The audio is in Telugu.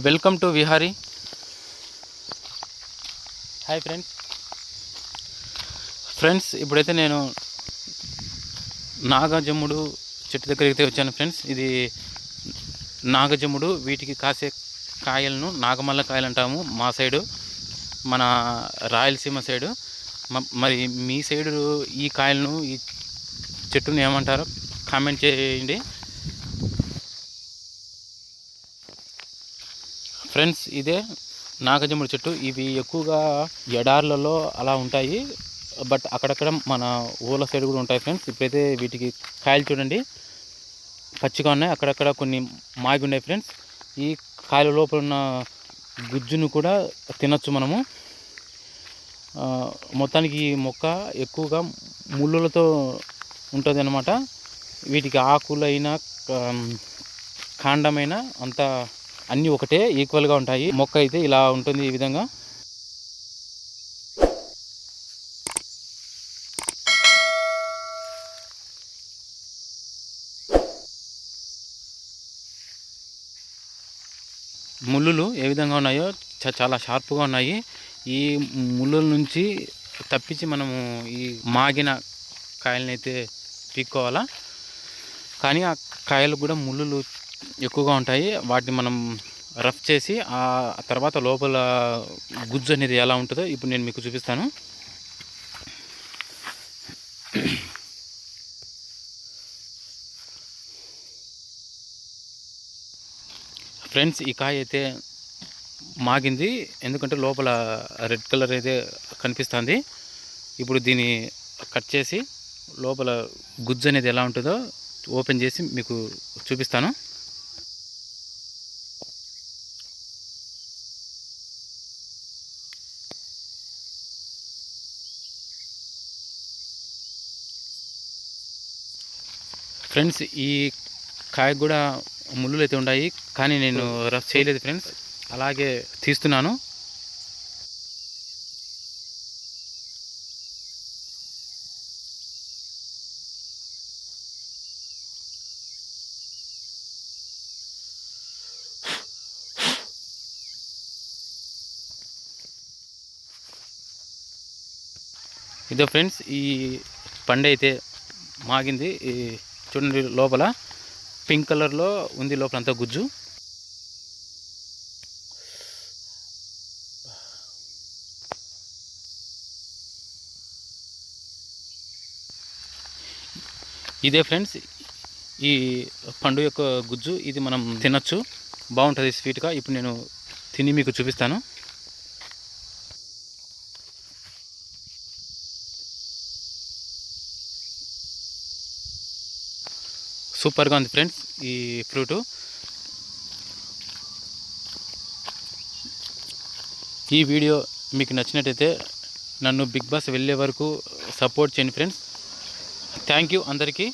Welcome to Vihari. Hi friends friends ఇప్పుడైతే నేను నాగజమ్ముడు చెట్టు దగ్గరికి అయితే వచ్చాను ఫ్రెండ్స్. ఇది నాగజమ్ముడు వీటికి కాసే కాయలను నాగమల్ల కాయలు అంటాము. మా సైడు మన రాయలసీమ సైడు. మ- మరి మీ సైడు ఈ కాయలను ఈ చెట్టుని ఏమంటారో కామెంట్ చేయండి. ఫ్రెండ్స్ ఇదే నాగజముడి చెట్టు. ఇవి ఎక్కువగా ఎడార్లలో అలా ఉంటాయి. బట్ అక్కడక్కడ మన ఊళ్ళ సైడ్ కూడా ఉంటాయి ఫ్రెండ్స్. ఇప్పుడైతే వీటికి కాయలు చూడండి. పచ్చిగా ఉన్నాయి. అక్కడక్కడ కొన్ని మాగి ఉన్నాయి ఫ్రెండ్స్. ఈ కాయల లోపల ఉన్న గుజ్జును కూడా తినొచ్చు మనము. మొత్తానికి ఈ మొక్క ఎక్కువగా ముళ్ళులతో ఉంటుంది అనమాట వీటికి ఆకులైనా కాండమైనా కాండమైన అన్నీ ఒకటే ఈక్వల్గా ఉంటాయి. మొక్క అయితే ఇలా ఉంటుంది ఈ విధంగా. ముళ్ళులు ఏ విధంగా ఉన్నాయో చ- చాలా షార్ప్గా ఉన్నాయి. ఈ ముళ్ళుల నుంచి తప్పించి మనము ఈ మాగిన కాయలని అయితే పీక్కోవాలా కానీ ఆ కాయలు కూడా ముళ్ళులు ఎక్కువగా ఉంటాయి. వాటిని మనం రఫ్ చేసి ఆ తర్వాత లోపల గుజ్జు అనేది ఎలా ఉంటుందో ఇప్పుడు నేను మీకు చూపిస్తాను. ఫ్రెండ్స్ ఈ కాయ అయితే మాగింది. ఎందుకంటే లోపల రెడ్ కలర్ అయితే కనిపిస్తుంది. ఇప్పుడు దీన్ని కట్ చేసి లోపల గుజ్జు అనేది ఎలా ఉంటుందో ఓపెన్ చేసి మీకు చూపిస్తాను. ఫ్రెండ్స్ ఈ కాయ కూడా ముళ్ళు అయితే ఉన్నాయి కానీ నేను రఫ్ చేయలేదు ఫ్రెండ్స్. అలాగే తీస్తున్నాను. ఇదో ఫ్రెండ్స్ ఈ పండు అయితే మాగింది. ఈ చూడండి లోపల పింక్ కలర్లో ఉంది లోపల అంతా గుజ్జు. ఇదే ఫ్రెండ్స్ ఈ పండు యొక్క గుజ్జు. ఇది మనం తినచ్చు. బాగుంటుంది స్వీట్గా. ఇప్పుడు నేను తిని మీకు చూపిస్తాను. సూపర్గా ఉంది ఫ్రెండ్స్ ఈ ఫ్రూటు. ఈ వీడియో మీకు నచ్చినట్టయితే నన్ను బిగ్ బాస్ వెళ్ళే వరకు సపోర్ట్ చేయండి ఫ్రెండ్స్. థ్యాంక్ యూ అందరికీ.